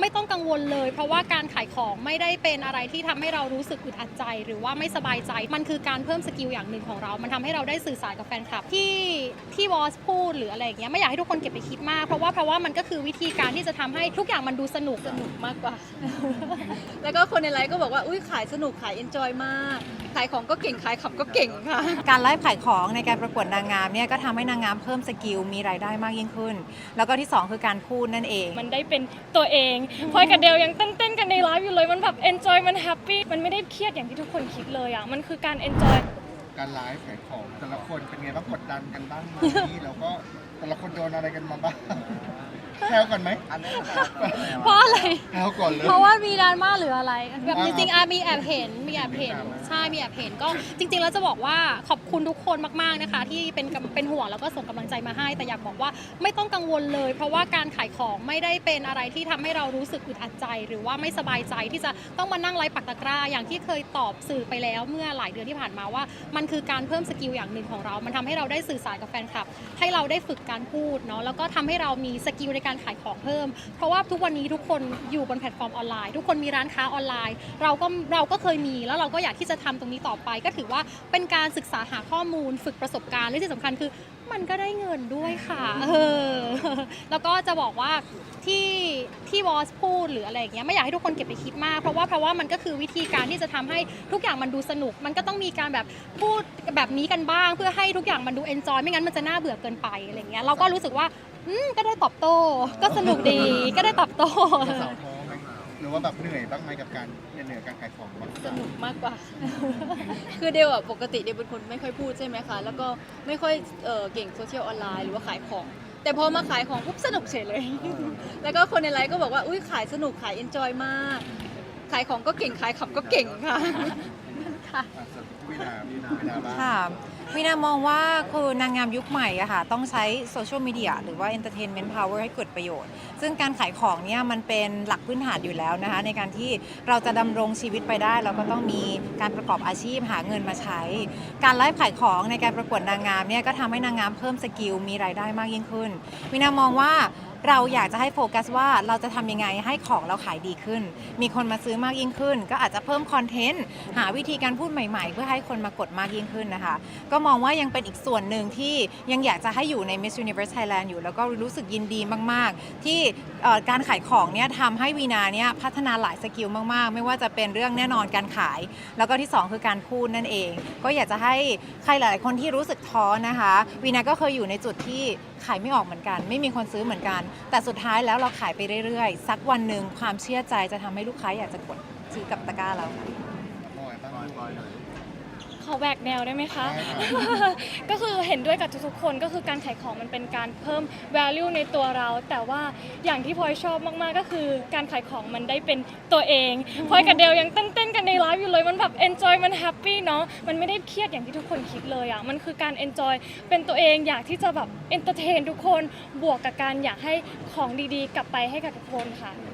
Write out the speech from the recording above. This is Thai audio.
ไม่ต้องกังวลเลย เพราะว่าการขายของไม่ได้เป็นอะไรที่ทำให้เรารู้สึกอึดอัดใจ หรือว่าไม่สบายใจ มันคือการเพิ่มสกิลอย่างหนึ่งของเรา มันทำให้เราได้สื่อสารกับแฟนคลับ ที่ที่วอสพูดหรืออะไรอย่างเงี้ยไม่อยากให้ทุกคนเก็บไปคิดมาก เพราะว่าเพราะว่ามันก็คือวิธีการที่จะทำให้ทุกอย่างมันดูสนุกสนุกมากกว่า แล้วก็คนในไลฟ์ก็บอกว่าอุ้ยขายสนุกขายเอนจอยมาก ขายของก็เก่งขายขำก็เก่งค่ะ การไลฟ์ขายของในการประกวดนางงามเนี่ยก็ทำให้นางงามเพิ่มสกิลมีรายได้มากยิ่งขึ้น แล้วก็ที่สองคือการพูดนั่นเอง มันได้เป็นตัวเองพลอยกับเดลยังเต้นๆกันในไลฟ์อยู่เลยมันแบบ enjoy มันแฮปปี้มันไม่ได้เครียดอย่างที่ทุกคนคิดเลยอะมันคือการ enjoy การไลฟ์ขายของแต่ละคนเป็นไงบ้างกดดันกันบ้างไหมแล้วก็แต่ละคนโดนอะไรกันมาบ้างแซวก่อนไหม เพราะอะไร แซวก่อนเลย เพราะว่ามีดราม่าหรืออะไรแบบอ่าจริงๆอามีแอบเห็นมีแอบเห็นใช่มีแอบเห็นก็จริงๆแล้วจะบอกว่าขอบคุณทุกคนมากๆนะคะ ที่เป็นกำเป็นห่วงแล้วก็ส่งกำลังใจมาให้ แต่อยากบอกว่าไม่ต้องกังวลเลย เพราะว่าการขายของไม่ได้เป็นอะไรที่ทำให้เรารู้สึกอึดอัดใจ หรือว่าไม่สบายใจที่จะต้องมานั่งไลฟ์ปักตะกร้า อย่างที่เคยตอบสื่อไปแล้วเมื่อหลายเดือนที่ผ่านมาว่า มันคือการเพิ่มสกิลอย่างหนึ่งของเรา มันทำให้เราได้สื่อสารกับแฟนคลับ ให้เราได้ฝึกการพูดเนาะแล้วก็ทำให้เรามีสกิลในการขายของเพิ่ม เพราะว่าทุกวันนี้ทุกคนอยู่บนแพลตฟอร์มออนไลน์ ทุกคนมีร้านค้าออนไลน์ เราก็เราก็เคยมีแล้วเราก็อยากที่จะทำตรงนี้ต่อไป ก็ถือว่าเป็นการศึกษาหาข้อมูล ฝึกประสบการณ์และที่สำคัญคือ มันก็ได้เงินด้วยค่ะเออแล้วก็จะบอกว่าที่ที่วอสพูดหรืออะไรอย่างเงี้ยไม่อยากให้ทุกคนเก็บไปคิดมาก เพราะว่าเพราะว่ามันก็คือวิธีการที่จะทำให้ทุกอย่างมันดูสนุก มันก็ต้องมีการแบบพูดแบบนี้กันบ้าง เพื่อให้ทุกอย่างมันดูเอนจอยไม่งั้นมันจะน่าเบื่อเกินไปอะไรเงี้ยเราก็รู้สึกว่าอืมก็ได้ตอบโต้ก็สนุกดีก็ได้ตอบโต้สาวท้อไหมหรือว่าแบบเหนื่อยบ้างไหมกับการเหนื่อยกับการขายของบ้างสนุกมากกว่า คือเดลอะปกติเดลเป็นคนไม่ค่อยพูดใช่ไหมคะ แล้วก็ไม่ค่อยเอ่อเก่งโซเชียลออนไลน์หรือว่าขายของ แต่พอมาขายของปุ๊บสนุกเฉยเลย แล้วก็คนในไลฟ์ก็บอกว่าอุ้ยขายสนุกขายเอนจอยมาก ขายของก็เก่งขายขำก็เก่งค่ะอะวินาวินาวินาบ้าง ค่ะ วินามองว่าคือนางงามยุคใหม่อะค่ะต้องใช้โซเชียลมีเดียหรือว่า Entertainment Power ให้เกิดประโยชน์ ซึ่งการขายของเนี่ยมันเป็นหลักพื้นฐานอยู่แล้วนะคะ ในการที่เราจะดำรงชีวิตไปได้ เราก็ต้องมีการประกอบอาชีพหาเงินมาใช้ การไลฟ์ขายของในการประกวดนางงามเนี่ยก็ทำให้นางงามเพิ่มสกิลมีรายได้มากยิ่งขึ้นวินามองว่า เราอยากจะให้โฟกัสว่าเราจะทำยังไงให้ของเราขายดีขึ้น มีคนมาซื้อมากยิ่งขึ้น ก็อาจจะเพิ่มคอนเทนต์หาวิธีการพูดใหม่ๆ เพื่อให้คนมากดมากยิ่งขึ้นนะคะ ก็มองว่ายังเป็นอีกส่วนหนึ่งที่ยังอยากจะให้อยู่ใน Miss Universe Thailand อยู่ แล้วก็รู้สึกยินดีมาก ๆ ที่การขายของเนี่ยทำให้วีนาเนี่ยพัฒนาหลายสกิลมากๆ ไม่ว่าจะเป็นเรื่องแน่นอนการขาย แล้วก็ที่ 2 คือการพูดนั่นเอง ก็อยากจะให้ใครหลายๆคนที่รู้สึกท้อนะคะวีนาก็เคยอยู่ในจุดที่ ขายไม่ออกเหมือนกัน ไม่มีคนซื้อเหมือนกัน แต่สุดท้ายแล้วเราขายไปเรื่อยๆ สักวันหนึ่งความเชื่อใจจะทำให้ลูกค้าอยากจะกดซื้อกับตะกร้าเราค่ะปล่อยบ้างปล่อยหน่อย ขอแหวกแนวได้ไหมคะได้ค่ะก็คือเห็นด้วยกับทุกๆคนก็คือการขายของมันเป็นการเพิ่ม value ในตัวเรา แต่ว่าอย่างที่พลอยชอบมากๆก็คือ การขายของมันได้เป็นตัวเองพลอยกับเดลยังเต้นๆกันในไลฟ์อยู่เลยมันแบบ enjoy มันแฮปปี้เนาะมันไม่ได้เครียดอย่างที่ทุกคนคิดเลยอะมันคือการ enjoy เป็นตัวเองอยากที่จะแบบ entertain ทุกคนบวกกับการอยากให้ของดีๆ กลับไปให้กับทุกคนค่ะ